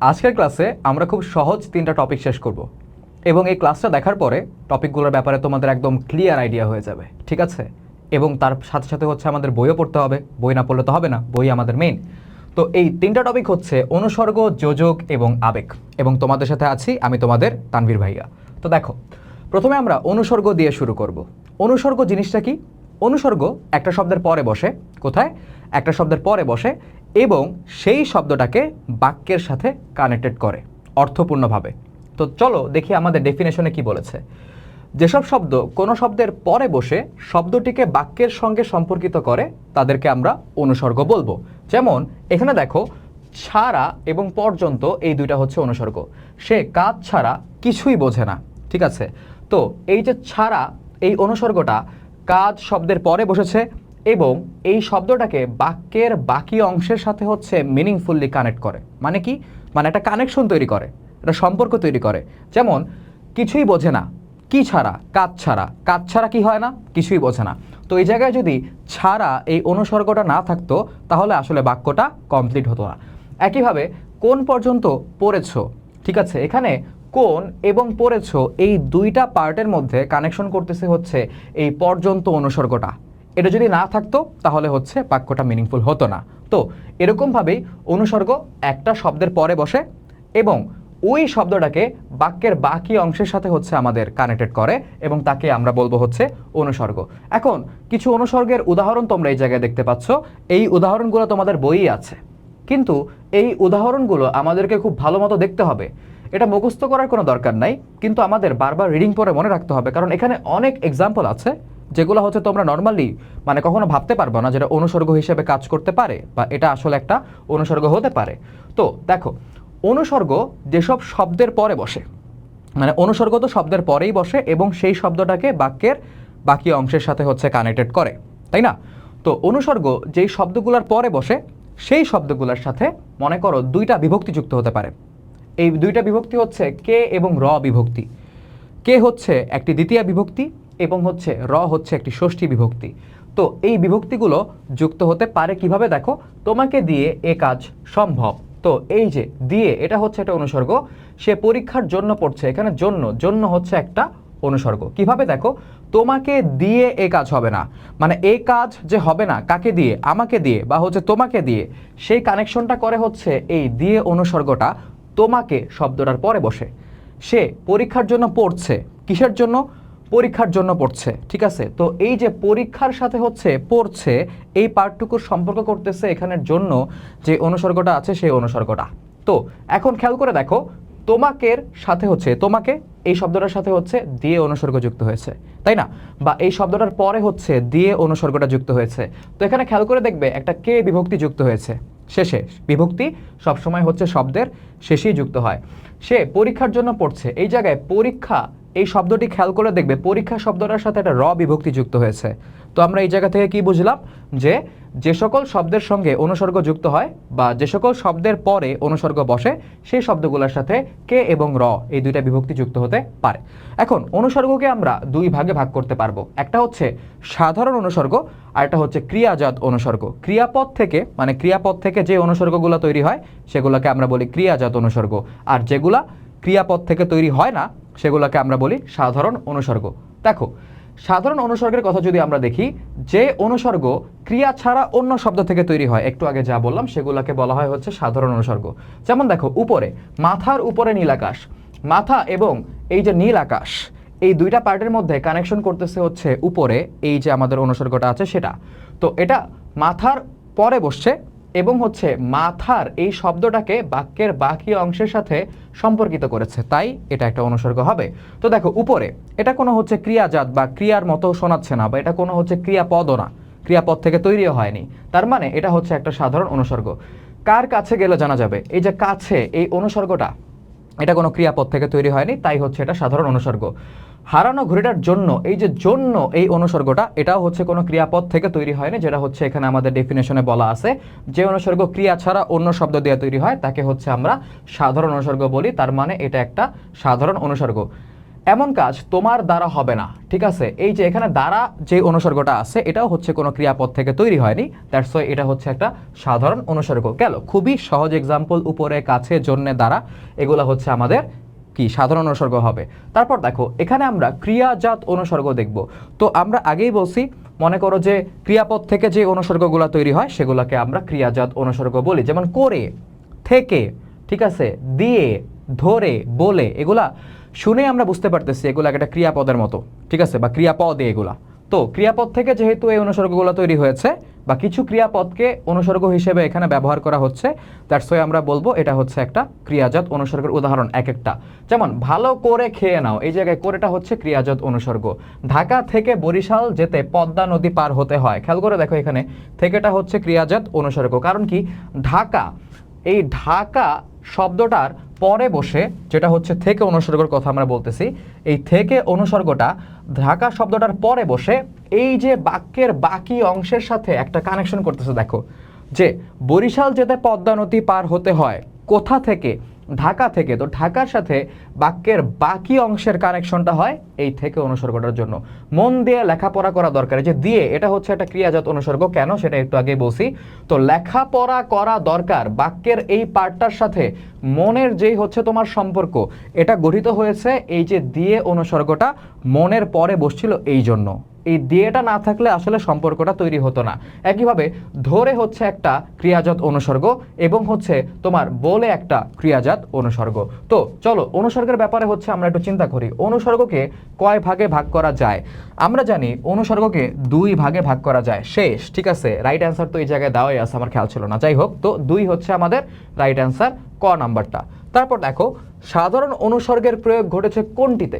আজকের ক্লাসে আমরা খুব সহজ তিনটা টপিক শেষ করব। এবং এই ক্লাসটা দেখার পরে টপিকগুলোর ব্যাপারে তোমাদের একদম ক্লিয়ার আইডিয়া হয়ে যাবে, ঠিক আছে? এবং তার সাথে সাথে হচ্ছে আমাদের বইও পড়তে হবে, বই না পড়লে তো হবে না, বই আমাদের মেইন তো এই তিনটা টপিক হচ্ছে অনুসর্গ, যোজক এবং আবেগ। এবং তোমাদের সাথে আছি আমি তোমাদের তানভীর ভাইয়া। তো দেখো, প্রথমে আমরা অনুসর্গ দিয়ে শুরু করব। অনুসর্গ জিনিসটা কি? অনুসর্গ একটা শব্দের পরে বসে, কোথায়? একটা শব্দের পরে বসে এবং সেই শব্দটাকে বাক্যের সাথে কানেক্টেড করে, অর্থপূর্ণভাবে। তো চলো দেখি আমাদের ডেফিনেশনে কি বলেছে। যেসব শব্দ কোনো শব্দের পরে বসে শব্দটিকে বাক্যের সঙ্গে সম্পর্কিত করে, তাদেরকে আমরা অনুসর্গ বলব। যেমন, এখানে দেখো, ছাড়া এবং পর্যন্ত এই দুইটা হচ্ছে অনুসর্গ। সে কাজ ছাড়া কিছুই বোঝে না, ঠিক আছে? তো এই যে ছাড়া এই অনুসর্গটা কাজ শব্দের পরে বসেছে এবং এই শব্দটাকে বাক্যের বাকি অংশের সাথে হচ্ছে মিনিংফুললি কানেক্ট করে। মানে কি? মানে একটা কানেকশন তৈরি করে, একটা সম্পর্ক তৈরি করে। যেমন, কিছুই বোঝে না, কি ছাড়া? কাজ ছাড়া। কাজ ছাড়া কি হয় না? কিছুই বোঝে না। তো এই জায়গায় যদি ছাড়া এই অনুসর্গটা না থাকতো, তাহলে আসলে বাক্যটা কমপ্লিট হতো না। একইভাবে, কোন পর্যন্ত পড়েছ, ঠিক আছে? এখানে কোন এবং পড়েছ, এই দুইটা পার্টের মধ্যে কানেকশন করতেছে হচ্ছে এই পর্যন্ত অনুসর্গটা। এটা যদি না থাকতো, তাহলে হচ্ছে বাক্যটা মিনিংফুল হতো না। তো এরকমভাবেই অনুসর্গ একটা শব্দের পরে বসে এবং ওই শব্দটাকে বাক্যের বাকি অংশের সাথে হচ্ছে আমাদের কানেক্টেড করে এবং তাকে আমরা বলব হচ্ছে অনুসর্গ। এখন কিছু অনুসর্গের উদাহরণ তোমরা এই জায়গায় দেখতে পাচ্ছ। এই উদাহরণগুলো তোমাদের বইই আছে। কিন্তু এই উদাহরণগুলো আমাদেরকে খুব ভালো মতো দেখতে হবে। এটা মুখস্থ করার কোনো দরকার নাই, কিন্তু আমাদের বারবার রিডিং পরে মনে রাখতে হবে। কারণ এখানে অনেক এক্সাম্পল আছে। যেগুলো হচ্ছে তোমরা নর্মালি মানে কখনো ভাবতে পারব না যেটা অনুসর্গ হিসেবে কাজ করতে পারে বা এটা আসলে একটা অনুসর্গ হতে পারে। তো দেখো, অনুসর্গ যেসব শব্দের পরে বসে মানে অনুসর্গ তো শব্দের পরেই বসে এবং সেই শব্দটাকে বাক্যের বাকি অংশের সাথে হচ্ছে কানেক্টেড করে, তাই না? তো অনুসর্গ যেই শব্দগুলোর পরে বসে, সেই শব্দগুলোর সাথে মনে করো দুইটা বিভক্তি যুক্ত হতে পারে। এই দুইটা বিভক্তি হচ্ছে কে এবং র বিভক্তি। কে হচ্ছে একটি দ্বিতীয় বিভক্তি এবং হচ্ছে র হচ্ছে একটি ষষ্ঠী বিভক্তি। তো এই বিভক্তিগুলো যুক্ত হতে পারে কীভাবে? দেখো, তোমাকে দিয়ে এ কাজ সম্ভব। তো এই যে দিয়ে, এটা হচ্ছে একটা অনুসর্গ। সে পরীক্ষার জন্য পড়ছে, এখানে জন্য জন্য হচ্ছে একটা অনুসর্গ। কীভাবে? দেখো, তোমাকে দিয়ে এ কাজ হবে না। মানে এ কাজ যে হবে না, কাকে দিয়ে? আমাকে দিয়ে বা হচ্ছে তোমাকে দিয়ে। সেই কানেকশনটা করে হচ্ছে এই দিয়ে অনুসর্গটা তোমাকে শব্দটার পরে বসে। সে পরীক্ষার জন্য পড়ছে, কিসের জন্য? পরীক্ষার জন্য পড়ছে, ঠিক আছে? তো এই যে পরীক্ষার সাথে হচ্ছে পড়ছে, এই পার্টটুকুর সম্পর্ক করতেছে এখানের জন্য যে অনুসর্গটা আছে সেই অনুসর্গটা। তো এখন খেয়াল করে দেখো, তোমাকের সাথে হচ্ছে, তোমাকে এই শব্দটার সাথে হচ্ছে দিয়ে অনুসর্গ যুক্ত হয়েছে, তাই না? বা এই শব্দটার পরে হচ্ছে দিয়ে অনুসর্গটা যুক্ত হয়েছে। তো এখানে খেয়াল করে দেখবে একটা কে বিভক্তি যুক্ত হয়েছে? শেষে বিভক্তি সবসময় হচ্ছে শব্দের শেষেই যুক্ত হয়। সে পরীক্ষার জন্য পড়ছে, এই জায়গায় পরীক্ষা এই শব্দটি খেয়াল করে দেখবে, পরীক্ষা শব্দটার সাথে একটা র বিভক্তি যুক্ত হয়েছে। তো আমরা এই জায়গা থেকে কি বুঝলাম? যে যে সকল শব্দের সঙ্গে অনুসর্গ যুক্ত হয় বা যে সকল শব্দের পরে অনুসর্গ বসে, সেই শব্দগুলোর সাথে কে এবং র এই দুইটা বিভক্তি যুক্ত হতে পারে। এখন অনুসর্গকে আমরা দুই ভাগে ভাগ করতে পারব। একটা হচ্ছে সাধারণ অনুসর্গ, আর একটা হচ্ছে ক্রিয়াজাত অনুসর্গ। ক্রিয়াপদ থেকে মানে ক্রিয়াপদ থেকে যে অনুসর্গগুলো তৈরি হয়, সেগুলোকে আমরা বলি ক্রিয়াজাত অনুসর্গ। আর যেগুলা ক্রিয়াপদ থেকে তৈরি হয় না সেগুলোকে আমরা বলি সাধারণ অনুসর্গ। দেখো, সাধারণ অনুসর্গের কথা যদি আমরা দেখি, যে অনুসর্গ ক্রিয়া ছাড়া অন্য শব্দ থেকে তৈরি হয়, একটু আগে যা বললাম, সেগুলোকে বলা হয় হচ্ছে সাধারণ অনুসর্গ। যেমন দেখো, উপরে, মাথার উপরে নীল আকাশ। মাথা এবং এই যে নীল আকাশ, এই দুইটা পার্টের মধ্যে কানেকশন করতেছে হচ্ছে উপরে, এই যে আমাদের অনুসর্গটা আছে সেটা। তো এটা মাথার পরে বসছে এবং হচ্ছে মাথার এই শব্দটাকে বাক্যের বাকি অংশের সাথে সম্পর্কিত করেছে। তাই এটা একটা অনুসর্গ হবে। তো দেখো, উপরে, এটা কোনো হচ্ছে ক্রিয়াজাত বা ক্রিয়ার মতো শোনাচ্ছে না বা এটা কোনো হচ্ছে ক্রিয়াপদও না। ক্রিয়াপদ থেকে তৈরিও হয়নি। তার মানে এটা হচ্ছে একটা সাধারণ অনুসর্গ। কার কাছে গেলে জানা যাবে? এই যে কাছে, এই অনুসর্গটা, এটা কোনো ক্রিয়াপদ থেকে তৈরি হয়নি, তাই হচ্ছে এটা সাধারণ অনুসর্গ। হারানো ঘড়িটার জন্য, এই যে জন্য এই অনুসর্গটা, এটাও হচ্ছে কোনো ক্রিয়াপদ থেকে তৈরি হয়নি, যেটা হচ্ছে এখানে আমাদের ডেফিনেশনে বলা আছে। যে অনুসর্গ ক্রিয়া ছাড়া অন্য শব্দ দিয়ে তৈরি হয়, তাকে হচ্ছে আমরা সাধারণ অনুসর্গ বলি, তার মানে এটা একটা সাধারণ অনুসর্গ। এমন কাজ তোমার দ্বারা হবে না, ঠিক আছে? এই যে এখানে দ্বারা যে অনুসর্গটা আছে, এটাও হচ্ছে কোনো ক্রিয়াপদ থেকে তৈরি হয়নি দ্যাটস ওয়াই এটা হচ্ছে একটা সাধারণ অনুসর্গ। গেল, খুবই সহজ এক্সাম্পল উপরে, কাছে, জন্যে, দ্বারা, এগুলো হচ্ছে আমাদের কি সাধারণ অনুসর্গ হবে? তারপর দেখো, এখানে আমরা ক্রিয়াজাত অনুসর্গ দেখব। তো আমরা আগেই বলছি, মনে করো যে ক্রিয়াপদ থেকে যে অনুসর্গগুলো তৈরি হয়, সেগুলোকে আমরা ক্রিয়াজাত অনুসর্গ বলি। যেমন করে, থেকে, ঠিক আছে, দিয়ে, ধরে, বলে, এগুলা শুনে আমরা বুঝতে পারতেছি এগুলা একটা ক্রিয়াপদের মতো, ঠিক আছে, বা ক্রিয়াপদে এগুলা। তো ক্রিয়াপদ থেকে যেহেতু এই অনুসর্গগুলো তৈরি হয়েছে বা কিছু ক্রিয়াপদকে অনুসর্গ হিসেবে এখানে ব্যবহার করা হচ্ছে। দ্যাটস ওয়াই আমরা বলব এটা হচ্ছে একটা ক্রিয়াজাত অনুসর্গের উদাহরণ এক একটা। যেমন, ভালো করে খেয়ে নাও। এই জায়গায় করেটা হচ্ছে ক্রিয়াজাত অনুসর্গ। ঢাকা থেকে বরিশাল যেতে পদ্মা নদী পার হতে হয়। খেয়াল করে দেখো এখানে, থেকেটা হচ্ছে ক্রিয়াজাত অনুসর্গ। কারণ কি? ঢাকা, এই ঢাকা শব্দটার পরে বসে যেটা হচ্ছে থেকে অনুসর্গের কথা আমরা বলতেছি, এই থেকে অনুসর্গটা ঢাকা শব্দটার পরে বসে এই যে বাক্যের বাকি অংশের সাথে একটা কানেকশন করতেছে, দেখো, যে বরিশাল যেতে পদ্মা নদী পার হতে হয় কোথা থেকে? ঢাকা থেকে, তো ঢাকার সাথে বাক্যের বাকি অংশের কানেকশনটা হয় এই থেকে অনুসর্গটার জন্য। মন দিয়ে লেখাপড়া করা দরকার। যে দিয়ে, এটা হচ্ছে একটা ক্রিয়াজাত অনুসর্গ। কেন? সেটা একটু আগে বলছি। তো লেখাপড়া করা দরকার। বাক্যের এই পার্টটার সাথে মনের যেই হচ্ছে তোমার সম্পর্ক, এটা গঠিত হয়েছে এই যে দিয়ে অনুসর্গটা মনের পরে বসছিল এই জন্য। এই দিয়েটা না থাকলে আসলে সম্পর্কটা তৈরি হতো না। একইভাবে ধরে হচ্ছে একটা ক্রিয়াজাত অনুসর্গ এবং হচ্ছে তোমার বলে একটা ক্রিয়াজাত অনুসর্গ। তো চলো অনুসর্গের ব্যাপারে হচ্ছে আমরা একটু চিন্তা করি। অনুসর্গকে কয় ভাগে ভাগ করা যায়? আমরা জানি অনুসর্গকে দুই ভাগে ভাগ করা যায়। শেষ, ঠিক আছে? রাইট অ্যান্সার তো এই জায়গায় দেওয়াই আছে, আমার খেয়াল ছিল না। যাই হোক, তো দুই হচ্ছে আমাদের রাইট অ্যান্সার ক নাম্বারটা? তারপর দেখো, সাধারণ অনুসর্গের প্রয়োগ ঘটেছে কোনটিতে?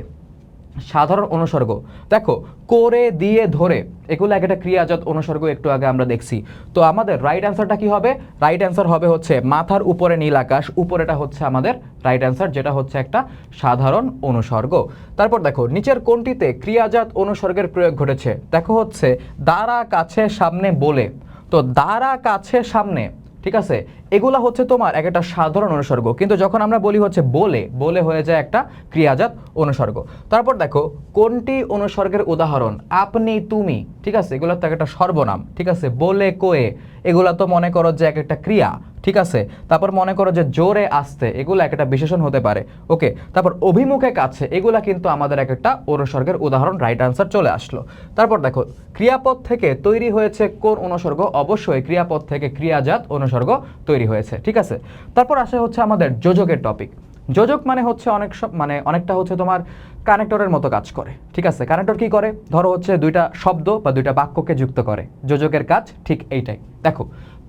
সাধারণ অনুসর্গ। দেখো, করে, দিয়ে, ধরে, এগুলো এক একটা ক্রিয়াজাত অনুসর্গ একটু আগে আমরা দেখছি। তো আমাদের রাইট অ্যান্সারটা কি হবে? রাইট অ্যান্সার হবে হচ্ছে মাথার উপরে নীল আকাশ, উপরেটা হচ্ছে আমাদের রাইট অ্যান্সার যেটা হচ্ছে একটা সাধারণ অনুসর্গ। তারপর দেখো, নিচের কোনটিতে ক্রিয়াজাত অনুসর্গের প্রয়োগ ঘটেছে? দেখো হচ্ছে, দ্বারা কাছে সামনে বলে। তো দ্বারা কাছে সামনে ঠিক আছে? এগুলা হচ্ছে তোমার এক একটা সাধারণ অনুসর্গ। কিন্তু যখন আমরা বলি হচ্ছে বলে বলে হয়ে যায় একটা ক্রিয়াজাত অনুসর্গ। তারপর দেখো, কোনটি অনুসর্গের উদাহরণ? আপনি, তুমি, ঠিক আছে? এগুলো তো এক একটা সর্বনাম, ঠিক আছে? বলে, কোয়ে। এগুলা তো মনে করো যে এক একটা ক্রিয়া। ঠিক আছে? তারপর মনে করো যে জোরে আসতে এগুলো এক একটা বিশেষণ হতে পারে। ওকে, তারপর অভিমুখে কাছে এগুলা কিন্তু আমাদের এক একটা অনুসর্গের উদাহরণ রাইট আনসার চলে আসলো। তারপর দেখো, ক্রিয়াপদ থেকে তৈরি হয়েছে কোন অনুসর্গ? অবশ্যই ক্রিয়াপদ থেকে ক্রিয়াজাত অনুসর্গ তৈরি হয়েছে, ঠিক আছে? তারপর আসে হচ্ছে আমাদের যোজকের টপিক যোজক মানে হচ্ছে অনেক সব মানে অনেকটা হচ্ছে তোমার কানেক্টরের মতো কাজ করে, ঠিক আছে? কানেক্টর কি করে? ধরো হচ্ছে দুইটা শব্দ বা দুইটা বাক্যকে যুক্ত করে। যোজকের কাজ ঠিক এইটাই। দেখো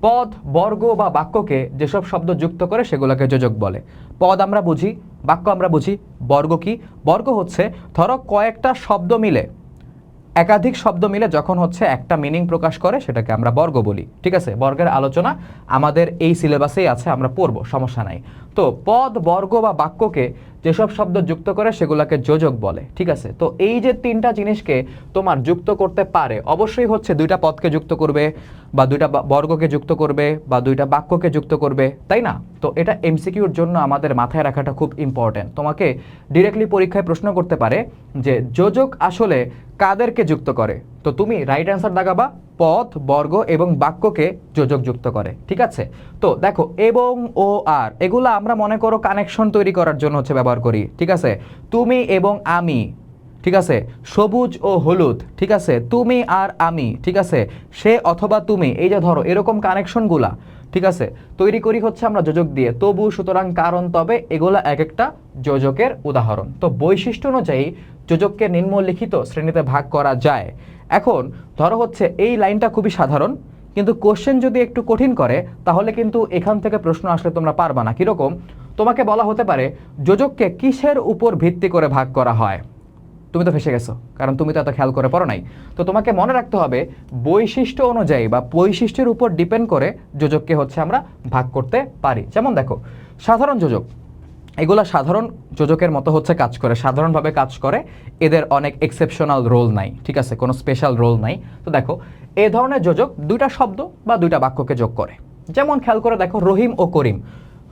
পদ, বর্গ বা বাক্যকে যেসব শব্দ যুক্ত করে সেগুলোকে যোজক বলে। পদ আমরা বুঝি, বাক্য আমরা বুঝি, বর্গ কি? বর্গ হচ্ছে, ধরো কয়েকটা শব্দ মিলে, একাধিক শব্দ মিলে যখন হচ্ছে একটা মিনিং প্রকাশ করে সেটাকে আমরা বর্গ বলি। ঠিক আছে? বর্গের আলোচনা আমাদের এই সিলেবাসেই আছে, আমরা পড়ব, সমস্যা নাই। তো পদ, বর্গ বা বাক্যকে যেসব শব্দ যুক্ত করে সেগুলোকে যোজক বলে, ঠিক আছে? তো এই যে তিনটা জিনিসকে তোমার যুক্ত করতে পারে, অবশ্যই হচ্ছে দুইটা পদকে যুক্ত করবে বা দুইটা বর্গকে যুক্ত করবে বা দুইটা বাক্যকে যুক্ত করবে, তাই না? তো এটা এমসিকিউর জন্য আমাদের মাথায় রাখাটা খুব ইম্পর্টেন্ট তোমাকে ডিরেক্টলি পরীক্ষায় প্রশ্ন করতে পারে যে যোজক আসলে কাদেরকে যুক্ত করে? তো তুমি রাইট অ্যান্সার দাগাবা পথ, বর্গ এবং বাক্যকে যোজক যুক্ত করে, ঠিক আছে? তো দেখো, এবং, ও, আর, এগুলো আমরা মনে করো কানেকশন তৈরি করার জন্য হচ্ছে ব্যবহার করি, ঠিক আছে? তুমি এবং আমি, ঠিক আছে? সবুজ ও হলুদ, ঠিক আছে? তুমি আর আমি, ঠিক আছে? সে অথবা তুমি, এই যে ধরো, এরকম কানেকশনগুলা ঠিক আছে? তৈরি করি হচ্ছে আমরা যোজক দিয়ে, তবু সুতরাং কারণ তবে এগুলা এক একটা যোজকের উদাহরণ। তো বৈশিষ্ট্য অনুযায়ী যোজককে নিম্নলিখিত শ্রেণীতে ভাগ করা যায়। এখন ধরো হচ্ছে এই লাইনটা খুবই সাধারণ, কিন্তু কোশ্চেন যদি একটু কঠিন করে, তাহলে কিন্তু এখান থেকে প্রশ্ন আসলে তোমরা পারবা না। কীরকম? তোমাকে বলা হতে পারে, যোজককে কিসের উপর ভিত্তি করে ভাগ করা হয়? তুমি তো ফেসে গেছো, কারণ তুমি তো এত খেয়াল করে পড়ো নাই। তো তোমাকে মনে রাখতে হবে, বৈশিষ্ট্য অনুযায়ী বা বৈশিষ্ট্যের উপর ডিপেন্ড করে যোজককে হচ্ছে আমরা ভাগ করতে পারি। যেমন দেখো, সাধারণ যোজক এগুলা সাধারণ যোজকের মতো হচ্ছে কাজ করে, সাধারণভাবে কাজ করে। এদের অনেক এক্সেপশনাল রোল নাই, ঠিক আছে? কোনো স্পেশাল রোল নাই। তো দেখো, এ ধরনের যোজক দুইটা শব্দ বা দুইটা বাক্যকে যোগ করে। যেমন খেয়াল করে দেখো, রহিম ও করিম।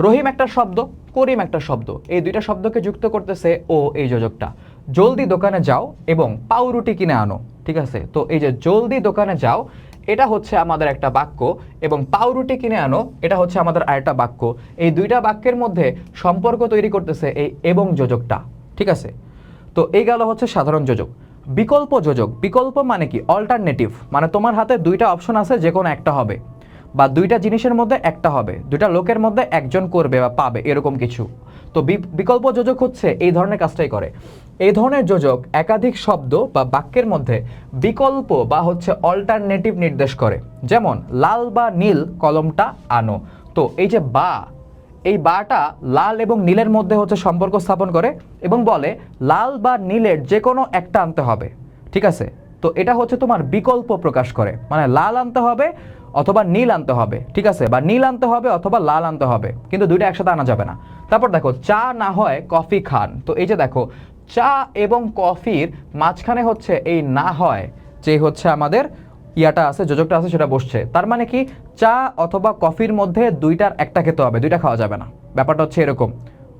রহিম একটা শব্দ, করিম একটা শব্দ। এই দুইটা শব্দকে যুক্ত করতেছে ও এই যোজকটা। জলদি দোকানে যাও এবং পাউরুটি কিনে আনো, ঠিক আছে? তো এই যে জলদি দোকানে যাও এটা হচ্ছে আমাদের একটা বাক্য, এবং পাউরুটি কিনে আনো, এটা হচ্ছে আমাদের আরেকটা বাক্য। এই দুইটা বাক্যের মধ্যে সম্পর্ক তৈরি করতেছে এই এবং যোজকটা, ঠিক আছে? তো এই গেল হচ্ছে সাধারণ যোজক। বিকল্প যোজক, বিকল্প মানে কি? অল্টারনেটিভ মানে তোমার হাতে দুইটা অপশন আছে যে কোনো একটা হবে। বা দুইটা জিনিসের মধ্যে একটা হবে, দুইটা লোকের মধ্যে একজন করবে বা পাবে, এরকম কিছু। তো বিকল্প যোজক হচ্ছে এই ধরনের কাজটাই করে। এই ধরনের যোজক একাধিক শব্দ বা বাক্যের মধ্যে বিকল্প বা হচ্ছে অল্টারনেটিভ নির্দেশ করে। যেমন, লাল বা নীল কলমটা আনো। তো এই যে বা, এই বাটা লাল এবং নীলের মধ্যে হচ্ছে সম্পর্ক স্থাপন করে এবং বলে, লাল বা নীলের যে কোনো একটা আনতে হবে। ঠিক আছে? তো এটা হচ্ছে তোমার বিকল্প প্রকাশ করে। মানে লাল আনতে হবে অথবা নীল আনতে হবে। ঠিক আছে? বা নীল আনতে হবে অথবা লাল আনতে হবে। কিন্তু দুইটা একসাথে আনা যাবে না। তারপর দেখো, চা না হয় কফি খান। তো এই যে দেখো চা এবং কফির মাঝখানে হচ্ছে এই না হয় যে হচ্ছে আমাদের ইয়াটা আছে, যোজকটা আছে, সেটা বসছে। তার মানে কি, চা অথবা কফির মধ্যে দুইটার একটা খেতে হবে, দুইটা খাওয়া যাবে না। ব্যাপারটা হচ্ছে এরকম।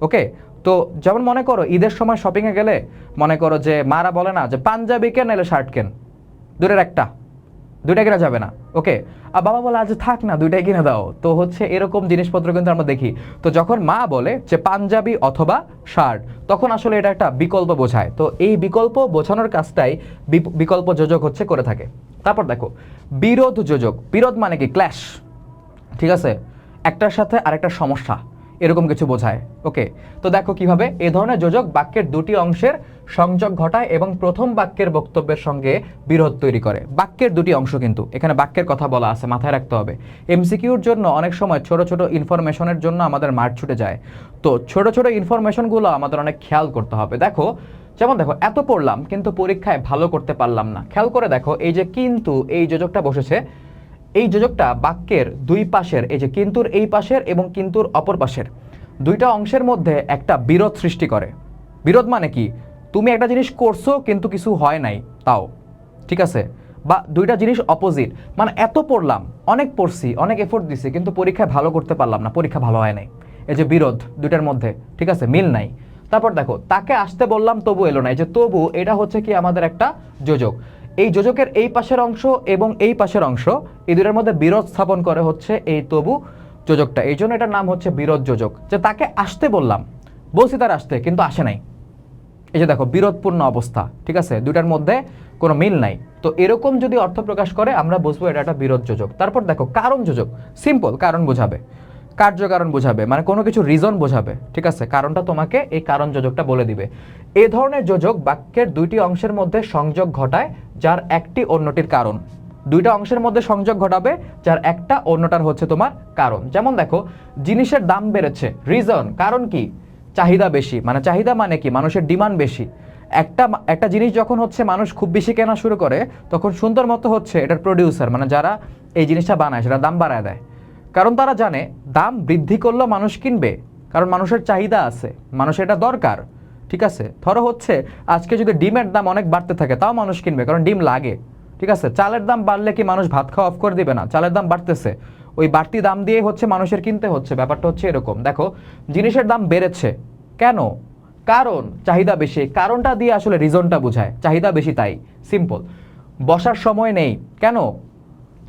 ওকে? তো যেমন মনে করো, ঈদের সময় শপিংয়ে গেলে মনে করো যে মারা বলে না যে, পাঞ্জাবি কেন এলে শার্ট কেন? দুটোর একটা। দুইটা কেনা যাবে না। ওকে আর বাবা বলে আজ থাক না, দুইটাই কিনে দাও। তো হচ্ছে এরকম জিনিসপত্র কিন্তু আমরা দেখি। তো যখন মা বলে যে পাঞ্জাবি অথবা শার্ট, তখন আসলে এটা একটা বিকল্প বোঝায়। তো এই বিকল্প বোঝানোর কাজটাই বিকল্প যোজক হচ্ছে করে থাকে। তারপর দেখো, বিরোধ যোজক। বিরোধ মানে কি? ক্ল্যাশ। ঠিক আছে? একটার সাথে আরেকটা সমস্যা। এরকম কিছু বোঝায়। ওকে তো দেখো কীভাবে? এ ধরনের যোজক বাক্যের দুটি অংশের সংযোগ ঘটায় এবং প্রথম বাক্যের বক্তব্যের সঙ্গে বিরোধ তৈরি করে। বাক্যের দুটি অংশ কিন্তু। এখানে বাক্যের কথা বলা আছে, মাথায় রাখতে হবে। এমসিকিউর জন্য অনেক সময় ছোট ছোট ইনফরমেশনের জন্য আমাদের মাঠ ছুটে যায়। তো ছোট ছোট ইনফরমেশনগুলো আমাদের অনেক খেয়াল করতে হবে। দেখো, যেমন দেখো, এত পড়লাম, কিন্তু পরীক্ষায় ভালো করতে পারলাম না। খেয়াল করে দেখো, এই যে কিন্তু এই যোজকটা বসেছে এই যোজকটা বাক্যের দুই পাশের, এই যে কিন্তুর এই পাশের এবং কিন্তুর অপর পাশের, দুইটা অংশের মধ্যে একটা বিরোধ সৃষ্টি করে। বিরোধ মানে কি? তুমি একটা জিনিস করছ কিন্তু কিছু হয় নাই, তাও। ঠিক আছে? বা দুইটা জিনিস অপোজিট মানে এত পড়লাম, অনেক পড়ছি, অনেক এফোর্ট দিছি, কিন্তু পরীক্ষায় ভালো করতে পারলাম না, পরীক্ষা ভালো হয় নাই। এই যে বিরোধ দুইটার মধ্যে, ঠিক আছে? মিল নাই। তারপর দেখো, তাকে আসতে বললাম, তবু এলো না। এই যে তবু, এটা হচ্ছে কি আমাদের একটা যোজক। এই যোজকের এই পাশের অংশ এবং এই পাশের অংশ, এই দুটার মধ্যে বিরোধ স্থাপন করে হচ্ছে এই তবু যোজকটা। এই জন্য এটার নাম হচ্ছে বিরোধ যোজক। যে তাকে আসতে বললাম, বলছি তার আসতে, কিন্তু আসে নাই। এই যে দেখো, বিরোধপূর্ণ অবস্থা, ঠিক আছে? দুটার মধ্যে কোনো মিল নাই। তো এরকম যদি অর্থ প্রকাশ করে, আমরা বুঝব এটা একটা বিরোধ যোজক। তারপর দেখো, কারণ যোজক সিম্পল কারণ বোঝাবে। কার্য কারণ বোঝাবে মানে কোনো কিছু রিজন বোঝাবে, ঠিক আছে? কারণটা তোমাকে এই কারণ যোজকটা বলে দিবে। এ ধরনের যোজক বাক্যের দুইটি অংশের মধ্যে সংযোগ ঘটায় যার একটি অন্যটির কারণ। দুইটা অংশের মধ্যে সংযোগ ঘটাবে, যার একটা অন্যটার হচ্ছে তোমার কারণ। যেমন দেখো, জিনিসের দাম বেড়েছে। রিজন কারণ কি? চাহিদা বেশি। মানে চাহিদা মানে কি? মানুষের ডিমান্ড বেশি। একটা একটা জিনিস যখন হচ্ছে মানুষ খুব বেশি কেনা শুরু করে, তখন সুন্দর মতো হচ্ছে এটার প্রডিউসার মানে যারা এই জিনিসটা বানায় সেটা দাম বাড়ায় দেয়। কারণ তারা জানে, দাম বৃদ্ধি করলেও মানুষ কিনবে। কারণ মানুষের চাহিদা আছে। মানুষের এটা দরকার। ঠিক আছে? ধরো হচ্ছে, আজকে যদি ডিমের দাম অনেক বাড়তে থাকে, তাও মানুষ কিনবে, কারণ ডিম লাগে। ঠিক আছে? চালের দাম বাড়লে কি মানুষ ভাত খাওয়া অফ করে দিবে না? চালের দাম বাড়তেছে। ওই বাড়তি দাম দিয়ে হচ্ছে মানুষের কিনতে হচ্ছে। ব্যাপারটা হচ্ছে এরকম। দেখো, জিনিসের দাম বেড়েছে। কেন? কারণ চাহিদা বেশি। কারণটা দিয়ে আসলে রিজনটা বোঝায়। চাহিদা বেশি তাই। সিম্পল বসার সময় নেই। কেন?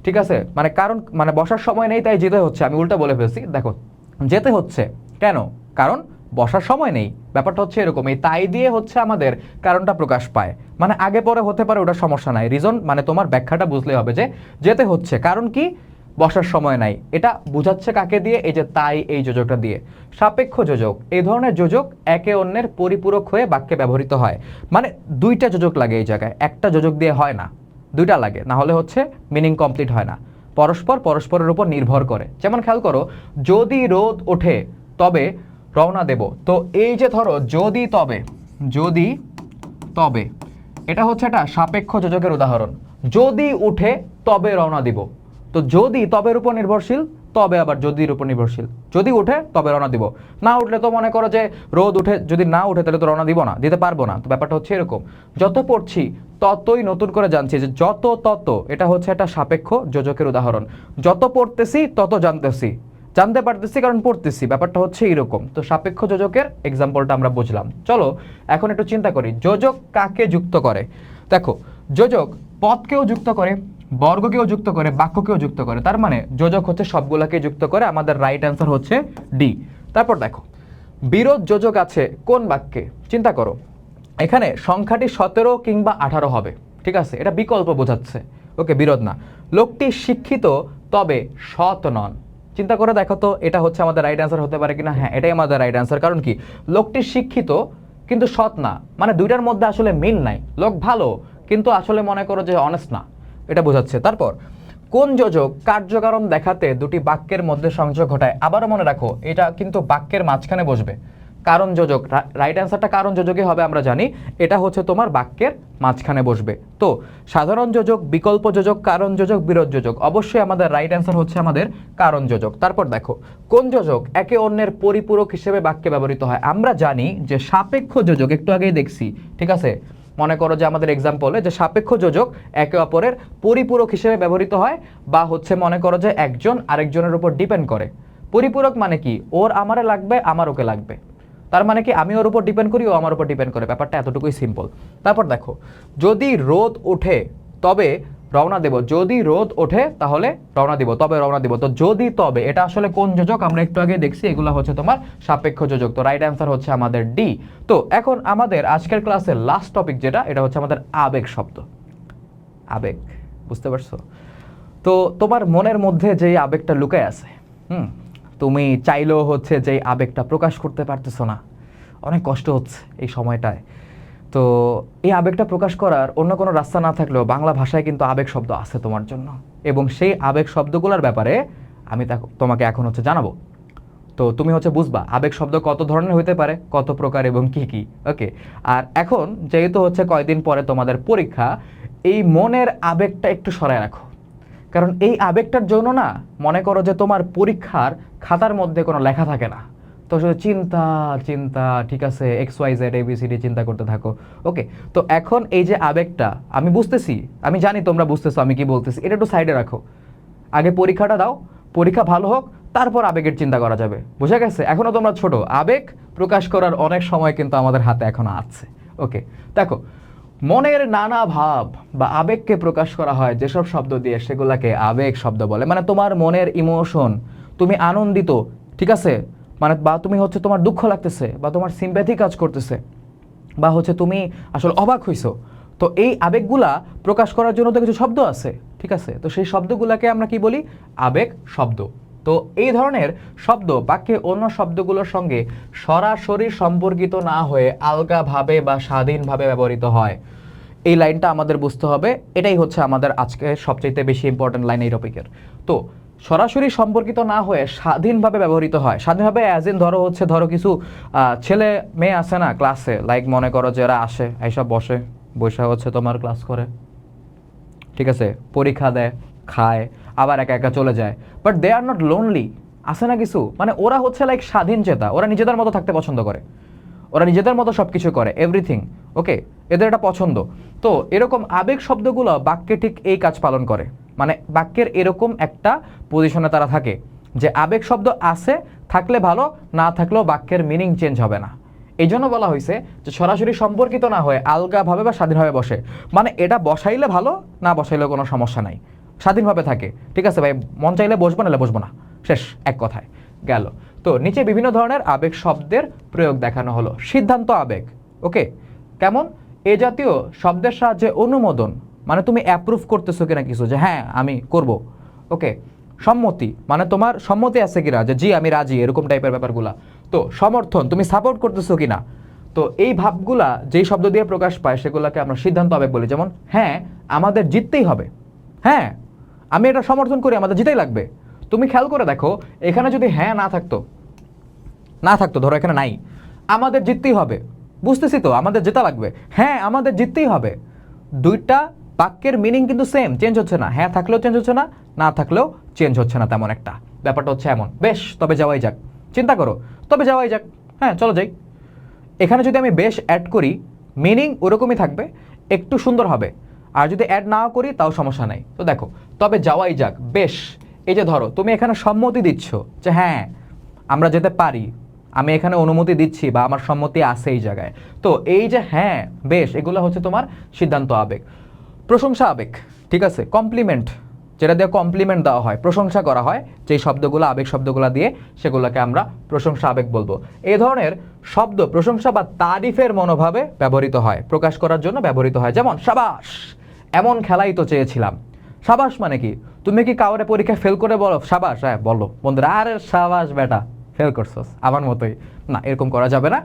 ঠিক আছে? মানে কারণ মানে বসার সময় নেই তাই যেতে হচ্ছে। আমি উল্টা বলে ফেলছি। দেখো, যেতে হচ্ছে। কেন? কারণ বসার সময় নেই। ব্যাপারটা হচ্ছে এরকম এই তাই দিয়ে হচ্ছে আমাদের কারণটা প্রকাশ পায়। মানে আগে পরে হতে পারে, ওটা সমস্যা নাই। রিজন মানে তোমার ব্যাখ্যাটা বুঝলে হবে যে, যেতে হচ্ছে। কারণ কি? বসার সময় নাই। এটা বোঝাচ্ছে কাকে দিয়ে? এই যে তাই, এই যোজকটা দিয়ে। সাপেক্ষ যোজক। এই ধরনের যোজক একে অন্যের পরিপূরক হয়ে বাক্যে ব্যবহৃত হয়। মানে দুইটা যোজক লাগে এই জায়গায়। একটা যোজক দিয়ে হয় না। দুইটা লাগে। না হলে হচ্ছে মিনিং কমপ্লিট হয় না। পরস্পর পরস্পরের উপর নির্ভর করে। যেমন খেয়াল করো, যদি রোদ ওঠে, তবে রওনা দেব। তো এই যে ধরো, যদি তবে যদি তবে, এটা হচ্ছে একটা সাপেক্ষ যোজকের উদাহরণ। যদি উঠে তবে রওনা দিব। তো যদি তবের উপর নির্ভরশীল, তবে আবার যদির উপর নির্ভরশীল। যদি উঠে তবে রওনা দিব। না উঠলে তো মনে করো যে রোদ উঠে, যদি না উঠে তাহলে তো রওনা দিব না, দিতে পারব না। তো ব্যাপারটা হচ্ছে এরকম। যত পড়ছি, ততই নতুন করে জানছি যে যত তত, এটা হচ্ছে একটা সাপেক্ষ যোজকের উদাহরণ। যত পড়তেছি, তত জানতেছি। জানতে পারতেছি, কারণ পড়তেছি। ব্যাপারটা হচ্ছে এরকম তো সাপেক্ষ যোজকের এক্সাম্পলটা আমরা বুঝলাম। চলো, এখন একটু চিন্তা করি, যোজক কাকে যুক্ত করে? দেখো, যোজক পদকেও যুক্ত করে, বর্গকেও যুক্ত করে, বাক্যকেও যুক্ত করে। তার মানে যোজক হচ্ছে সবগুলাকে যুক্ত করে, আমাদের রাইট অ্যান্সার হচ্ছে ডি তারপর দেখো, বিরোধ যোজক আছে কোন বাক্যে? চিন্তা করো, এখানে সংখ্যাটি সতেরো কিংবা আঠারো হবে, ঠিক আছে? এটা বিকল্প বোঝাচ্ছে। ওকে, বিরোধ না। লোকটি শিক্ষিত, তবে সৎ নন। চিন্তা করে দেখো তো, এটা হচ্ছে আমাদের রাইট অ্যান্সার হতে পারে কিনা? হ্যাঁ এটাই আমাদের রাইট অ্যান্সার কারণ কি? লোকটি শিক্ষিত, কিন্তু সৎ না। মানে দুইটার মধ্যে আসলে মিল নাই। লোক ভালো, কিন্তু আসলে মনে করো যে অনেস্ট না। এটা বোঝাচ্ছে। তারপর, কোন যোজক কার্যকারণ দেখাতে দুটি বাক্যের মধ্যে সংযোগ ঘটায়? আবারও মনে রাখো, এটা কিন্তু বাক্যের মাঝখানে বসবে। কারণ যোজক রাইট অ্যান্সারটা কারণ যোজকই হবে আমরা জানি, এটা হচ্ছে তোমার বাক্যের মাঝখানে বসবে। তো, সাধারণ যোজক, বিকল্প যোজক, কারণ যোজক, বিরোধ যোজক, অবশ্যই আমাদের রাইট অ্যান্সার হচ্ছে আমাদের কারণ যোজক। তারপর দেখো, কোন যোজক একে অন্যের পরিপূরক হিসেবে বাক্যে ব্যবহৃত হয়? আমরা জানি যে সাপেক্ষ যোজক, একটু আগেই দেখছি, ঠিক আছে? মনে করো যে আমাদের এক্সাম্পলে যে সাপেক্ষ যোজক একে অপরের পরিপূরক হিসেবে ব্যবহৃত হয়, বা হচ্ছে মনে করো যে একজন আরেকজনের উপর ডিপেন্ড করে। পরিপূরক মানে কি? ওর আমারে লাগবে, আমার ওকে লাগবে। তার মানে কি আমি ওর উপর ডিপেন্ড করি, ও আমার উপর ডিপেন্ড করে। ব্যাপারটা এতটুকুই সিম্পল তারপর দেখো, যদি রোদ ওঠে, তবে রওনা দেব। যদি রোদ ওঠে, তাহলে রওনা দিব, তবে রওনা দিব। তো যদি তবে, এটা আসলে কোন যোজক? আমরা একটু আগে দেখছি, এগুলো হচ্ছে তোমার সাপেক্ষ যোজক। তো রাইট অ্যান্সার হচ্ছে আমাদের ডি তো এখন আমাদের আজকের ক্লাসের লাস্ট টপিক যেটা, এটা হচ্ছে আমাদের আবেগ শব্দ। আবেগ, বুঝতে পারছ? তো তোমার মনের মধ্যে যেই আবেগটা লুকায় আছে, হুম তুমি চাইলেও হচ্ছে যে আবেগটা প্রকাশ করতে পারতেছো না। অনেক কষ্ট হচ্ছে এই সময়টায়। তো এই আবেগটা প্রকাশ করার অন্য কোনো রাস্তা না থাকলেও বাংলা ভাষায় কিন্তু আবেগ শব্দ আছে তোমার জন্য। এবং সেই আবেগ শব্দগুলোর ব্যাপারে আমি তোমাকে এখন হচ্ছে জানাব। তো তুমি হচ্ছে বুঝবা আবেগ শব্দ কত ধরনের হইতে পারে, কত প্রকার এবং কি কি। ওকে? আর এখন যেহেতু হচ্ছে কয়দিন পরে তোমাদের পরীক্ষা, এই মনের আবেগটা একটু সরায় রাখো। কারণ এই আবেগটার জন্য না মনে করো যে তোমার পরীক্ষার খাতার মধ্যে কোনো লেখা থাকে না। তো শুধু চিন্তা চিন্তা, ঠিক আছে এক্স ওয়াই জেড এবিসিডি চিন্তা করতে থাকো। ওকে তো এখন এই যে আবেগটা, আমি বুঝতেছি, আমি জানি তোমরা বুঝতেছো আমি কি বলতেছি, এটা একটু সাইডে রাখো। আগে পরীক্ষাটা দাও, পরীক্ষা ভালো হোক, তারপর আবেগের চিন্তা করা যাবে। বুঝা গেছে? এখনও তোমরা ছোট। আবেগ প্রকাশ করার অনেক সময় কিন্তু আমাদের হাতে এখনও আছে। ওকে দেখো মনের নানা ভাব বা আবেগকে প্রকাশ করা হয়, যেসব শব্দ দিয়ে সেগুলাকে আবেগ শব্দ বলে। মানে তোমার মনের ইমোশন তুমি আনন্দিত, ঠিক আছে? মানে বা তুমি হচ্ছে তোমার দুঃখ লাগতেছে, বা তোমার সিম্প্যাথি কাজ করতেছে, বা হচ্ছে তুমি আসলে অবাক হইছো। তো এই আবেগগুলা প্রকাশ করার জন্য তো কিছু শব্দ আছে, ঠিক আছে? তো সেই শব্দগুলোকে আমরা কি বলি? আবেগ শব্দ। তো এই ধরনের শব্দ, বাক্যে অন্য শব্দগুলোর সঙ্গে সরাসরি সম্পর্কিত না হয়ে আলগাভাবে বা স্বাধীনভাবে ব্যবহৃত হয়। এই লাইনটা আমাদের বুঝতে হবে। এটাই হচ্ছে আমাদের আজকে সবচেয়ে বেশি ইম্পর্টেন্ট লাইন এই টপিকের তো সরাসরি সম্পর্কিত না হয়ে স্বাধীনভাবে ব্যবহৃত হয়। স্বাধীনভাবে অ্যাজ ইন ধরো হচ্ছে, ধরো কিছু ছেলে মেয়ে আসে না ক্লাসে লাইক মনে করো যে এরা আসে এইসব বসে বসে হচ্ছে তোমার ক্লাস করে। ঠিক আছে? পরীক্ষা দেয়, খায়, আবার একা একা চলে যায়। But they are not lonely আছে না কিছু? মানে ওরা হচ্ছে লাইক স্বাধীন চেতা। ওরা নিজেদের মতো থাকতে পছন্দ করে। ওরা নিজেদের মতো সব কিছু করে এভরিথিং ওকে এদের এটা পছন্দ। তো এরকম আবেগ শব্দগুলো বাক্যে ঠিক এই কাজ পালন করে। মানে বাক্যের এরকম একটা পজিশনে তারা থাকে যে আবেগ শব্দ আছে, থাকলে ভালো, না থাকলেও বাক্যের মিনিং চেঞ্জ হবে না। এই জন্য বলা হয়েছে যে সরাসরি সম্পর্কিত না হয়ে আলগাভাবে বা স্বাধীনভাবে বসে। মানে এটা বসাইলে ভালো, না বসাইলে কোনো সমস্যা নাই। স্বাধীনভাবে থাকে। ঠিক আছে ভাই? মন চাইলে বসবো, নাহলে বসবো না। শেষ, এক কথায়। গেল। তো নিচে বিভিন্ন ধরনের আবেগ শব্দের প্রয়োগ দেখানো হলো। সিদ্ধান্ত আবেগ। ওকে? কেমন? এ জাতীয় শব্দের সাহায্যে অনুমোদন। মানে তুমি অ্যাপ্রুভ করতেছো কিনা কিছু যে হ্যাঁ আমি করব। ওকে? সম্মতি। মানে তোমার সম্মতি আছে কিনা যে, জি, আমি রাজি, এরকম টাইপের ব্যাপারগুলা। তো সমর্থন, তুমি সাপোর্ট করতেছো কিনা? তো এই ভাবগুলা যেই শব্দ দিয়ে প্রকাশ পায়, সেগুলোকে আমরা সিদ্ধান্ত আবেগ বলি। যেমন হ্যাঁ আমাদের জিততেই হবে। হ্যাঁ আমি এটা সমর্থন করি, আমাদের জিতেই লাগবে। তুমি খেয়াল করে দেখো, এখানে যদি হ্যাঁ না থাকতো না থাকতো, ধরো এখানে নাই, আমাদের জিততেই হবে। বুঝতেছি তো, আমাদের জেতা লাগবে। হ্যাঁ আমাদের জিততেই হবে। দুইটা বাক্যের মিনিং কিন্তু সেম চেঞ্জ হচ্ছে না। হ্যাঁ থাকলেও চেঞ্জ হচ্ছে না না থাকলেও চেঞ্জ হচ্ছে না তেমন একটা। ব্যাপারটা হচ্ছে এমন। বেশ, তবে যাওয়াই যাক। চিন্তা করো, তবে যাওয়াই যাক। হ্যাঁ চলো যাই। এখানে যদি আমি বেশ অ্যাড করি মিনিং ওরকমই থাকবে, একটু সুন্দর হবে। আর যদি অ্যাড নাও করি, তাও সমস্যা নাই। তো দেখো, তবে যাওয়াই যাক। বেশ, এই যে ধরো, তুমি এখানে সম্মতি দিচ্ছ যে হ্যাঁ আমরা যেতে পারি। আমি এখানে অনুমতি দিচ্ছি বা আমার সম্মতি আছে এই জায়গায়। তো এই যে হ্যাঁ বেশ, এগুলো হচ্ছে তোমার সিদ্ধান্ত আবেগ। প্রশংসা আবেগ, ঠিক আছে? কমপ্লিমেন্ট যেটা দিয়ে কমপ্লিমেন্ট দেওয়া হয়, প্রশংসা করা হয়, যেই শব্দগুলো, আবেগ শব্দগুলো দিয়ে সেগুলোকে আমরা প্রশংসা আবেগ বলব। এই ধরনের শব্দ, প্রশংসা বা তারিফের মনোভাবে ব্যবহৃত হয়, প্রকাশ করার জন্য ব্যবহৃত হয়। যেমন, সাবাস! এমন খেলাই তো চেয়েছিলাম। সাবাস মানে কি? তুমি কি কাউরে পরীক্ষায় ফেল করে বলো? সাবাস হ্যাঁ বলো। বন্ধুরা, আরে সাবাস বেটা ফেল করছস, আমার মতোই। না, এরকম করা যাবে না।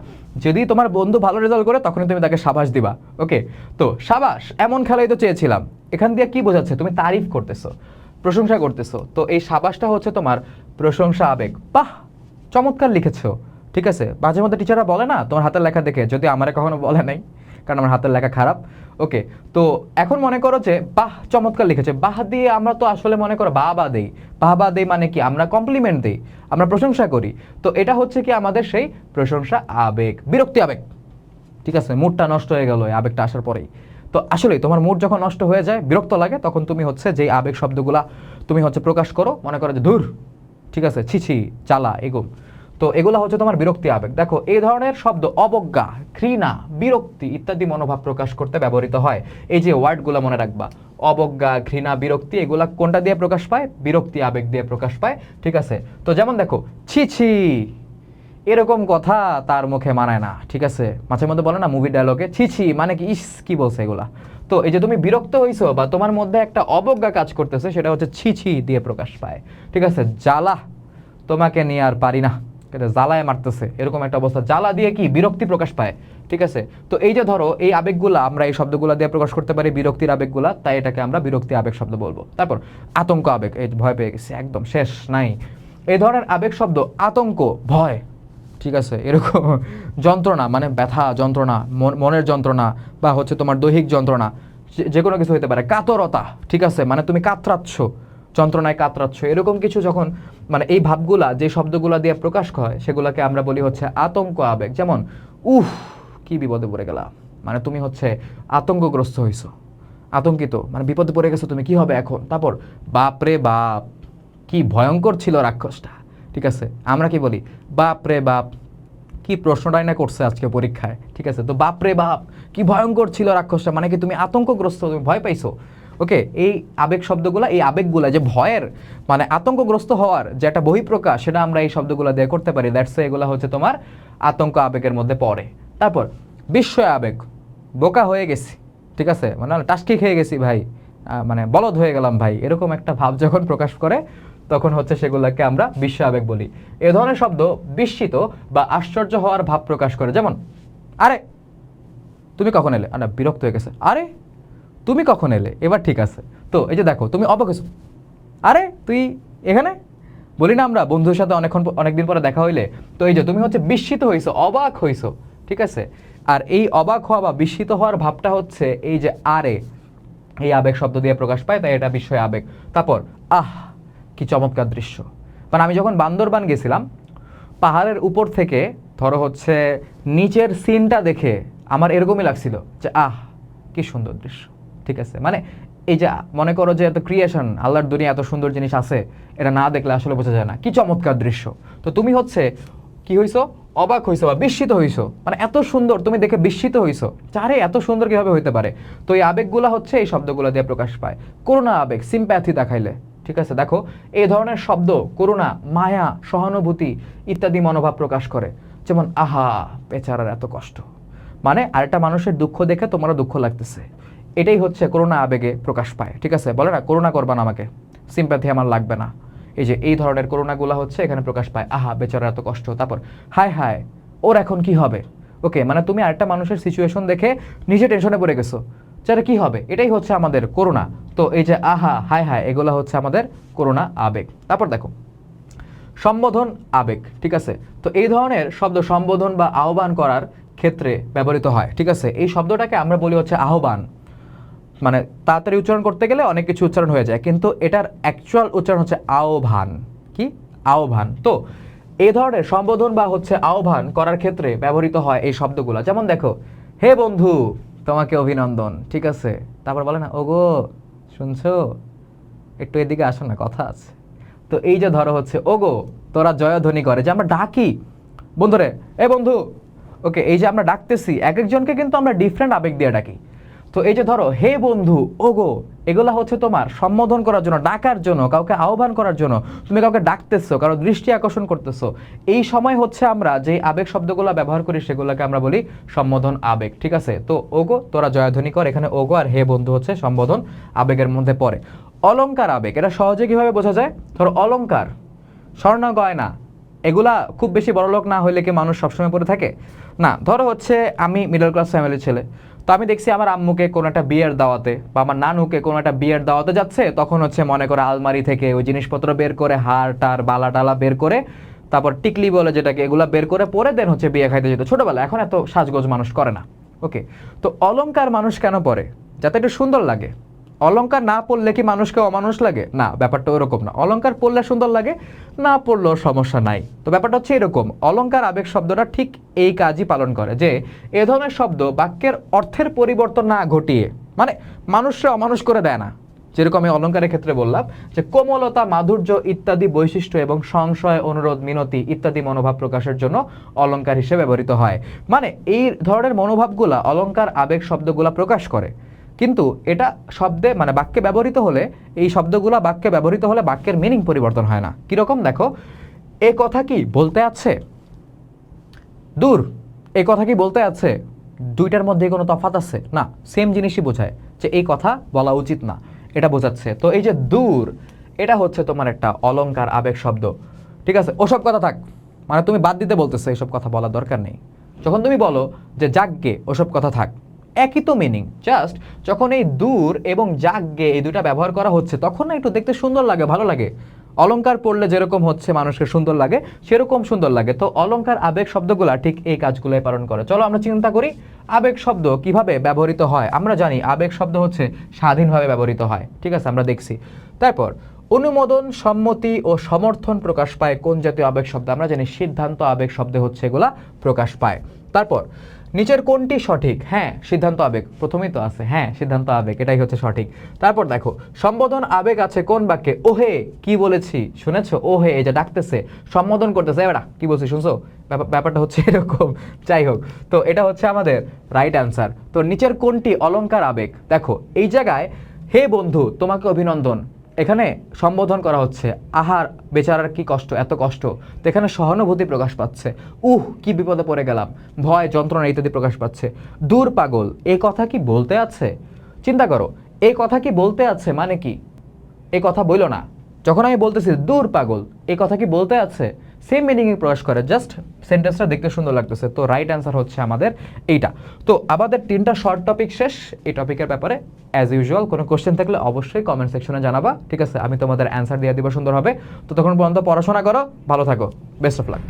যদি তোমার বন্ধু ভালো রেজাল্ট করে, তখনই তুমি তাকে সাবাস দিবা ওকে তো, সাবাস, এমন খেলাই তো চেয়েছিলাম। এখান দিয়ে কি বোঝাচ্ছে? তুমি তারিফ করতেছো, প্রশংসা করতেছো। তো, এই সাবাসটা হচ্ছে তোমার প্রশংসা আবেগ। বাহ, চমৎকার লিখেছো, ঠিক আছে? মাঝে মধ্যে টিচাররা বলে না, তোমার হাতের লেখা দেখে, যদি আমারে কখনো বলে নাই। কারণ আমার হাতের লেখা খারাপ। ওকে তো এখন মনে করো যে, বাহ, চমৎকার লিখেছে। বাহ দিয়ে আমরা তো আসলে মনে করো বাহ বা দেই। বাহ বা দেই মানে কি? আমরা কমপ্লিমেন্ট দিই, আমরা প্রশংসা করি। তো এটা হচ্ছে কি আমাদের সেই প্রশংসা আবেগ, বিরক্তি আবেগ। ঠিক আছে, মুডটা নষ্ট হয়ে গেল আবেগটা আসার পরেই। তো আসলে তোমার মুড যখন নষ্ট হয়ে যায়, বিরক্ত লাগে, তখন তুমি হচ্ছে যেই আবেগ শব্দগুলা তুমি হচ্ছে প্রকাশ করো, মনে করো যে ধুর, ঠিক আছে ছিছি চালা, এগুম। তো এগুলো হচ্ছে তোমার বিরক্তি আবেগ। দেখো, এই ধরনের শব্দ অবজ্ঞা, ঘৃণা, বিরক্তি ইত্যাদি মনোভাব প্রকাশ করতে ব্যবহৃত হয়। এই যে ওয়ার্ডগুলো মনে রাখবা, অবজ্ঞা, ঘৃণা, বিরক্তি, এগুলা কোনটা দিয়ে প্রকাশ পায়? বিরক্তি আবেগ দিয়ে প্রকাশ পায়, ঠিক আছে? তো যেমন দেখো, ছি ছি, এরকম কথা তার মুখে মানায় না, ঠিক আছে? মাঝে মধ্যে বলে না মুভি ডায়লগে ছি ছি মানে কি, ইস, কি বলছে এগুলা? তো এই যে তুমি বিরক্ত হইছো বা তোমার মধ্যে একটা অবজ্ঞা কাজ করতেছে, সেটা হচ্ছে ছি ছি দিয়ে প্রকাশ পায়, ঠিক আছে? জ্বালা তোমাকে নিয়ে আর পারি না। এটা জ্বালায় মারতেছে। এরকম একটা অবস্থা। জ্বালা দিয়ে কি? বিরক্তি প্রকাশ পায়। ঠিক আছে? তো এই যে ধরো, এই আবেগগুলা আমরা এই শব্দগুলা দিয়ে প্রকাশ করতে পারি, বিরক্তির আবেগগুলা, তাই এটাকে আমরা বিরক্তি আবেগ শব্দ বলব। তারপর, আতঙ্ক আবেগ, এই ভয় পেয়ে গেছে, একদম শেষ, নাই। এই ধরনের আবেগ শব্দ, আতঙ্ক, ভয়, ঠিক আছে? এরকম যন্ত্রণা মানে ব্যথা, যন্ত্রণা, মন- মনের যন্ত্রণা, বা হচ্ছে তোমার দৈহিক যন্ত্রণা, যে কোনো কিছু হতে পারে। কাতরতা, ঠিক আছে? মানে তুমি কাতরাচ্ছ। যন্ত্রণায় কাতরাচ্ছ। এরকম কিছু যখন মানে এই ভাবগুলা, যে শব্দগুলা দিয়ে প্রকাশ হয়, সেগুলোকে আমরা বলি হচ্ছে আতঙ্ক আবেগ। যেমন, উফ, কি বিপদে পড়ে গেলা মানে তুমি হচ্ছে আতঙ্কগ্রস্ত হইছো। আতঙ্কিত। মানে বিপদে পড়ে গেছো তুমি, কি হবে এখন? তারপর বাপ রে বাপ, কি ভয়ঙ্কর ছিল রাক্ষসটা। ঠিক আছে? আমরা কি বলি? বাপ রে বাপ, কি প্রশ্নটাই না করছে আজকে পরীক্ষায়? ঠিক আছে? তো বাপ রে বাপ, কি ভয়ঙ্কর ছিল রাক্ষসটা। মানে কি তুমি আতঙ্কগ্রস্ত, তুমি ভয় পাইছো? ওকে এই আবেগ শব্দগুলো, এই আবেগগুলো যে ভয়ের মানে আতঙ্কগ্রস্ত হওয়ার যে একটা বহিঃপ্রকাশ, সেটা আমরা এই শব্দগুলো দিয়ে করতে পারি। দ্যাটস এগুলো হচ্ছে তোমার আতঙ্ক আবেগের মধ্যে পড়ে। তারপর, বিস্ময় আবেগ, বোকা হয়ে গেছি, ঠিক আছে? মানে টাস্কি খেয়ে গেছি ভাই মানে বলদ হয়ে গেলাম ভাই, এরকম একটা ভাব যখন প্রকাশ করে, তখন হচ্ছে সেগুলোকে আমরা বিশ্ব আবেগ বলি। এ ধরনের শব্দ বিস্মিত বা আশ্চর্য হওয়ার ভাব প্রকাশ করে। যেমন, আরে, তুমি কখন এলে? না বিরক্ত হয়ে গেছে। আরে তুমি কখন এলে? এবার ঠিক আছে। তো এই যে দেখো, তুমি অবাক হয়েছো আরে, তুই এখানে? বলি না আমরা বন্ধুর সাথে অনেকক্ষণ অনেকদিন পরে দেখা হইলে। তো এই যে তুমি হচ্ছে বিস্মিত হইছো, অবাক হইছো, ঠিক আছে? আর এই অবাক হওয়া বা বিস্মিত হওয়ার ভাবটা হচ্ছে এই যে আরে, এই আবেগ শব্দ দিয়ে প্রকাশ পায়, তাই এটা বিস্ময় আবেগ। তারপর, আহ, কি চমৎকার দৃশ্য। মানে আমি যখন বান্দরবান গেছিলাম, পাহাড়ের উপর থেকে ধরো হচ্ছে নিচের সিনটা দেখে আমার এরকমই লাগছিল যে, আহ, কি সুন্দর দৃশ্য। ঠিক আছে? মানে এই যে মনে করো যে এত ক্রিয়েশন আল্লাহর দুনিয়া এত সুন্দর জিনিস আছে, এটা না দেখলে আসলে বোঝা যায় না। কি চমৎকার দৃশ্য। তো তুমি হচ্ছে কি হইছো? অবাক হইছো বা বিস্মিত হইছো। মানে এত সুন্দর, তুমি দেখে বিস্মিত হইছো। চারে এত সুন্দর কীভাবে হইতে পারে? তো এই আবেগগুলো হচ্ছে এই শব্দগুলো দিয়ে প্রকাশ পায়। করুণা আবেগ সিম্প্যাথি দেখাইলে। ঠিক আছে? দেখো, এই ধরনের শব্দ, করুণা, মায়া, সহানুভূতি ইত্যাদি মনোভাব প্রকাশ করে। যেমন, আহা, বেচারার এত কষ্ট। মানে আরেকটা মানুষের দুঃখ দেখে তোমারও দুঃখ লাগতেছে। এটাই হচ্ছে করোনা আবেগে প্রকাশ পায়, ঠিক আছে? বলে না, করোনা করবা না আমাকে সিম্প্যাথি আমার লাগবে না। এই যে, এই ধরনের করোনাগুলো হচ্ছে এখানে প্রকাশ পায়। আহা বেচারা এত কষ্ট। তারপর, হায় হায়, ওর এখন কি হবে? ওকে মানে তুমি আরেকটা মানুষের সিচুয়েশন দেখে নিজে টেনশনে পড়ে গেছো। যারা কি হবে? এটাই হচ্ছে আমাদের করোনা। তো এই যে, আহা, হায় হায়, এগুলো হচ্ছে আমাদের করোনা আবেগ। তারপর দেখো, সম্বোধন আবেগ, ঠিক আছে? তো এই ধরনের শব্দ সম্বোধন বা আহ্বান করার ক্ষেত্রে ব্যবহৃত হয়, ঠিক আছে? এই শব্দটাকে আমরা বলি হচ্ছে আহ্বান। মানে তাড়াতাড়ি উচ্চারণ করতে গেলে অনেক কিছু উচ্চারণ হয়ে যায়। কিন্তু এটার অ্যাকচুয়াল উচ্চারণ হচ্ছে আহ্বান। কি? আহ্বান। তো এই ধরনের সম্বোধন বা হচ্ছে আহ্বান করার ক্ষেত্রে ব্যবহৃত হয় এই শব্দগুলো। যেমন দেখো, হে বন্ধু, তোমাকে অভিনন্দন। ঠিক আছে? তারপর বলে না, ওগো, শুনছো? একটু এদিকে আসো না, কথা আছে। তো এই যে ধরো হচ্ছে, ওগো, তোরা জয়ধ্বনি করে। যে আমরা ডাকি, বন্ধুরে, এ বন্ধু, ওকে, এই যে আমরা ডাকতেছি এক একজনকে কিন্তু আমরা ডিফারেন্ট আবেগ দিয়ে ডাকি। তো এই যে ধরো, হে বন্ধু, ওগো, এগুলা হচ্ছে তোমার সম্বোধন করার জন্য, ডাকার জন্য, কাউকে আহ্বান করার জন্য, তুমি কাউকে ডাকতেছো, কারও দৃষ্টি আকর্ষণ করতেছো। এই সময় হচ্ছে আমরা যে আবেগ শব্দগুলো ব্যবহার করি, সেগুলোকে আমরা বলি সম্বোধন আবেগ, ঠিক আছে? তো ওগো, তোরা জয়ধ্বনি কর, এখানে ওগো আর হে বন্ধু হচ্ছে সম্বোধন আবেগের মধ্যে পড়ে। অলঙ্কার আবেগ, এটা সহজে কীভাবে বোঝা যায়? ধরো, অলঙ্কার, স্বর্ণ, গয়না, এগুলা খুব বেশি বড়লোক না হইলে কি মানুষ সবসময় পরে থাকে? না, ধরো হচ্ছে আমি মিডল ক্লাস ফ্যামিলির ছেলে। তো আমি দেখছি আমার আম্মুকে কোনো একটা বিয়ের দাওয়াতে বা আমার নানুকে কোনো একটা বিয়ের দাওয়াতে যাচ্ছে, তখন হচ্ছে মনে করে আলমারি থেকে ওই জিনিসপত্র বের করে, হার, টার, বালা টালা বের করে, তারপর টিকলি বলে যেটাকে এগুলো বের করে পরে দেন হচ্ছে বিয়ে খাইতে যেত। ছোটোবেলা এখন এত সাজগোজ মানুষ করে না। ওকে তো অলঙ্কার মানুষ কেন পরে? যাতে একটু সুন্দর লাগে। অলংকার না পড়লে কি মানুষকে অমানুষ লাগে? না, ব্যাপারটা ওরকম না। অলংকার পড়লে সুন্দর লাগে, না পড়লেও সমস্যা নাই। তো ব্যাপারটা হচ্ছে এরকম অলঙ্কার আবেগ শব্দটা ঠিক এই কাজই পালন করে যে, এ ধরনের শব্দ বাক্যের অর্থের পরিবর্তন না ঘটিয়ে মানে মানুষকে অমানুষ করে দেয় না। যেরকম আমি অলংকারের ক্ষেত্রে বললাম যে, কোমলতা, মাধুর্য ইত্যাদি বৈশিষ্ট্য এবং সংশয়, অনুরোধ, মিনতি ইত্যাদি মনোভাব প্রকাশের জন্য অলংকার হিসেবে ব্যবহৃত হয়। মানে এই ধরনের মনোভাবগুলা, অলংকার, আবেগ শব্দগুলা প্রকাশ করে। কিন্তু এটা শব্দে মানে বাক্যে ব্যবহৃত হলে, এই শব্দগুলো বাক্যে ব্যবহৃত হলে বাক্যের মিনিং পরিবর্তন হয় না। কীরকম? দেখো, এ কথা কি বলতে আছে? দূর, এ কথা কি বলতে আছে? দুইটার মধ্যে কোনো তফাৎ আছে? না সেম জিনিসই বোঝায় যে এই কথা বলা উচিত না, এটা বোঝাচ্ছে। তো এই যে দূর, এটা হচ্ছে তোমার একটা অলংকার আবেগ শব্দ। ঠিক আছে? ওসব কথা থাক। মানে তুমি বাদ দিতে বলতেছো এইসব কথা বলার দরকার নেই। যখন তুমি বলো যে যাগ্গে ওসব কথা থাক। একই তো মিনিং জাস্ট যখন এই দূর এবং যাগ্গে এই দুটা ব্যবহার করা হচ্ছে, তখন না একটু দেখতে সুন্দর লাগে, ভালো লাগে। অলংকার পড়লে যেরকম হচ্ছে মানুষকে সুন্দর লাগে, সেরকম সুন্দর লাগে। তো অলংকার, আবেগ শব্দগুলা ঠিক এই কাজগুলোই পালন করে। চলো আমরা চিন্তা করি, আবেগ শব্দ কীভাবে ব্যবহৃত হয়? আমরা জানি আবেগ শব্দ হচ্ছে স্বাধীনভাবে ব্যবহৃত হয়। ঠিক আছে, আমরা দেখছি। তারপর, অনুমোদন, সম্মতি ও সমর্থন প্রকাশ পায় কোন জাতীয় আবেগ শব্দ? আমরা জানি সিদ্ধান্ত আবেগ শব্দে হচ্ছে এগুলা প্রকাশ পায়। তারপর নিচের কোনটি সঠিক? হ্যাঁ সিদ্ধান্ত আবেগ। প্রথমেই তো আছে। হ্যাঁ সিদ্ধান্ত আবেগ, এটাই হচ্ছে সঠিক। তারপর দেখো, সম্বোধন আবেগ আছে কোন বাক্যে? ওহে, কি বলেছি? শুনেছো? ওহে, এই যে ডাকতেছে, সম্বোধন করতেছে। এবার কি বলছি শুনছো? ব্যাপার- ব্যাপারটা হচ্ছে এরকম। যাই হোক, তো এটা হচ্ছে আমাদের রাইট অ্যান্সার তো নিচের কোনটি? অলঙ্কার আবেগ। দেখো, এই জায়গায়, হে বন্ধু, তোমাকে অভিনন্দন। এখানে সম্বোধন করা হচ্ছে, আহার, বেচারার কি কষ্ট, এত কষ্ট? তো এখানে সহানুভূতি প্রকাশ পাচ্ছে। উহ, কি বিপদে পড়ে গেলাম, ভয়, যন্ত্রণা ইত্যাদি প্রকাশ পাচ্ছে। দূর পাগল, এ কথা কি বলতে আছে? চিন্তা করো এই কথা কি বলতে আছে মানে কি? এ কথা বইলো না, যখন আমি বলতেছি দূর পাগল, এ কথা কি বলতে আছে? সেম মিনিংয়ে প্রকাশ করে জাস্ট সেন্টেন্সটা দেখতে সুন্দর লাগতেছে। তো রাইট অ্যান্সার হচ্ছে আমাদের এইটা। তো আমাদের তিনটা শর্ট টপিক শেষ। এই টপিকের ব্যাপারে অ্যাজ ইউজুয়াল কোনো কোশ্চেন থাকলে অবশ্যই কমেন্ট সেকশনে জানাবা। ঠিক আছে? আমি তোমাদের অ্যান্সার দিয়ে দিব সুন্দর হবে তো তখন পর্যন্ত পড়াশোনা করো, ভালো থাকো। Best of luck